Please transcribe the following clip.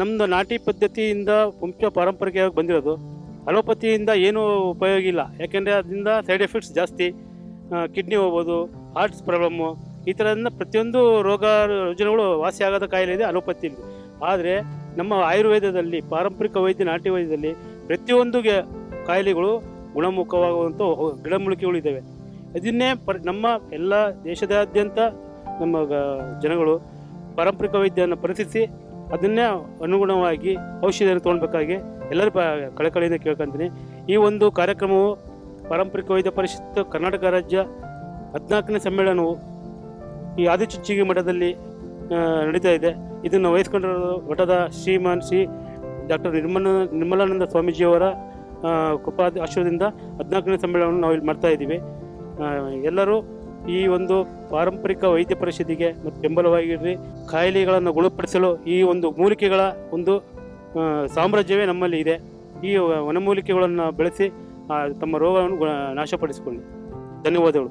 ನಮ್ಮದು ನಾಟಿ ಪದ್ಧತಿಯಿಂದ ವಂಶ ಪಾರಂಪರಿಕವಾಗಿ ಬಂದಿರೋದು. ಅಲೋಪತಿಯಿಂದ ಏನೂ ಉಪಯೋಗ ಇಲ್ಲ. ಯಾಕೆಂದರೆ ಅದರಿಂದ ಸೈಡ್ ಎಫೆಕ್ಟ್ಸ್ ಜಾಸ್ತಿ ಕಿಡ್ನಿ ಹೋಗ್ಬೋದು ಹಾರ್ಟ್ಸ್ ಪ್ರಾಬ್ಲಮ್ಮು ಈ ಥರದಿಂದ ಪ್ರತಿಯೊಂದು ರೋಗ ರುಜಿನಗಳು ವಾಸಿ ಆಗದ ಕಾಯಿಲೆ ಇದೆ ಅಲೋಪತಿಯಲ್ಲಿ. ಆದರೆ ನಮ್ಮ ಆಯುರ್ವೇದದಲ್ಲಿ, ಪಾರಂಪರಿಕ ವೈದ್ಯ ನಾಟಿ ವೈದ್ಯದಲ್ಲಿ ಪ್ರತಿಯೊಂದು ಗೆ- ಕಾಯಿಲೆಗಳು ಗುಣಮುಖವಾಗುವಂಥ ಗಿಡಮೂಲಿಕೆಗಳಿದ್ದಾವೆ ಇದನ್ನೇ ಪರ್, ನಮ್ಮ ಎಲ್ಲ ದೇಶದಾದ್ಯಂತ ನಮ್ಮ ಜನಗಳು ಪಾರಂಪರಿಕ ವೈದ್ಯವನ್ನು ಪರಿಶೀಲಿಸಿ ಅದನ್ನೇ ಅನುಗುಣವಾಗಿ ಔಷಧಿಯನ್ನು ತೊಗೊಳ್ಬೇಕಾಗಿ ಎಲ್ಲರೂ ಕಳಕಳಿಯಿಂದ ಕೇಳ್ಕೊಂತೀನಿ. ಈ ಒಂದು ಕಾರ್ಯಕ್ರಮವು ಪಾರಂಪರಿಕ ವೈದ್ಯ ಪರಿಷತ್, ಕರ್ನಾಟಕ ರಾಜ್ಯ ಹದಿನಾಲ್ಕನೇ ಸಮ್ಮೇಳನವು ಈ ಆದಿಚುಚ್ಚಿಗೆ ಮಠದಲ್ಲಿ ನಡೀತಾ ಇದೆ. ಇದನ್ನು ವಹಿಸ್ಕೊಂಡಿರೋ ಮಠದ ಶ್ರೀಮಾನ್ ಶ್ರೀ ಡಾಕ್ಟರ್ ನಿರ್ಮಲ, ನಿರ್ಮಲಾನಂದ ಸ್ವಾಮೀಜಿಯವರ ಕೃಪಾ ಆಶ್ರಯದಿಂದ ಹದಿನಾಲ್ಕನೇ ಸಮ್ಮೇಳನವನ್ನು ನಾವು ಇಲ್ಲಿ ಮಾಡ್ತಾ ಇದ್ದೀವಿ. ಎಲ್ಲರೂ ಈ ಒಂದು ಪಾರಂಪರಿಕ ವೈದ್ಯ ಪರಿಷತ್ತಿಗೆ ಮತ್ತು ಬೆಂಬಲವಾಗಿರ್ರಿ ಕಾಯಿಲೆಗಳನ್ನು ಗುಣಪಡಿಸಲು ಈ ಒಂದು ಮೂಲಿಕೆಗಳ ಒಂದು ಸಾಮ್ರಾಜ್ಯವೇ ನಮ್ಮಲ್ಲಿ ಇದೆ. ಈ ವನಮೂಲಿಕೆಗಳನ್ನು ಬೆಳೆಸಿ ತಮ್ಮ ರೋಗವನ್ನು ನಾಶಪಡಿಸಿಕೊಳ್ಳಿ. ಧನ್ಯವಾದಗಳು.